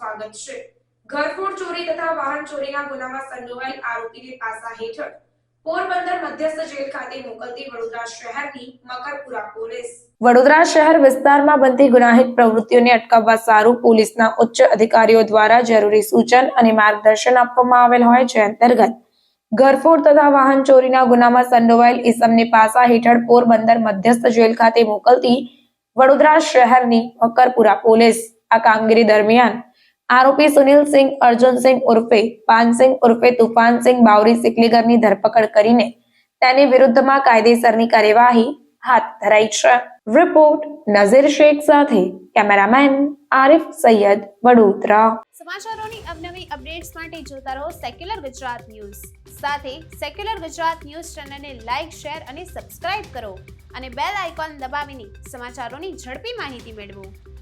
બાબત છે. ઘરફોડ ચોરી તથા વાહન ચોરીના ગુનામાં સંડોવાયેલ આરોપીને પાસા હેઠળ પોરબંદર મધ્યસ્થ જેલ ખાતે મોકલતી વડોદરા શહેરની મકરપુરા પોલીસ. વડોદરા શહેર વિસ્તારમાં બનતી ગુનાહિત પ્રવૃત્તિઓને અટકાવવા સારું પોલીસના ઉચ્ચ અધિકારીઓ દ્વારા જરૂરી સૂચન અને માર્ગદર્શન આપવામાં આવેલ હોય જે અંતર્ગત ઘરફોડ તથા વાહન ચોરીના ગુનામાં સંડોવાયેલ ઈસમને પાસા હેઠળ પોરબંદર મધ્યસ્થ જેલ ખાતે મોકલતી વડોદરા શહેરની મકરપુરા પોલીસ. આ કામગીરી દરમિયાન આરોપી સુનિલસિંહ અર્જુનસિંહ ઉર્ફે પાનસિંહ ઉર્ફે તુફાનસિંહ બાવરી સિકલીગરની ધરપકડ કરીને તેની વિરુદ્ધમાં કાયદેસરની કાર્યવાહી હાથ ધરાઈ છે. રિપોર્ટ નઝીર શેખ સાથે કેમેરામેન આરિફ સૈયદ વડોદરા. સમાચારોની અવનવી અપડેટ્સ માટે જોતા રહો સેક્યુલર ગુજરાત ન્યૂઝ. સાથે સેક્યુલર ગુજરાત ન્યૂઝ ચેનલને લાઇક શેર અને સબસ્ક્રાઇબ કરો અને બેલ આઇકોન દબાવીને સમાચારોની ઝડપી માહિતી મેળવો.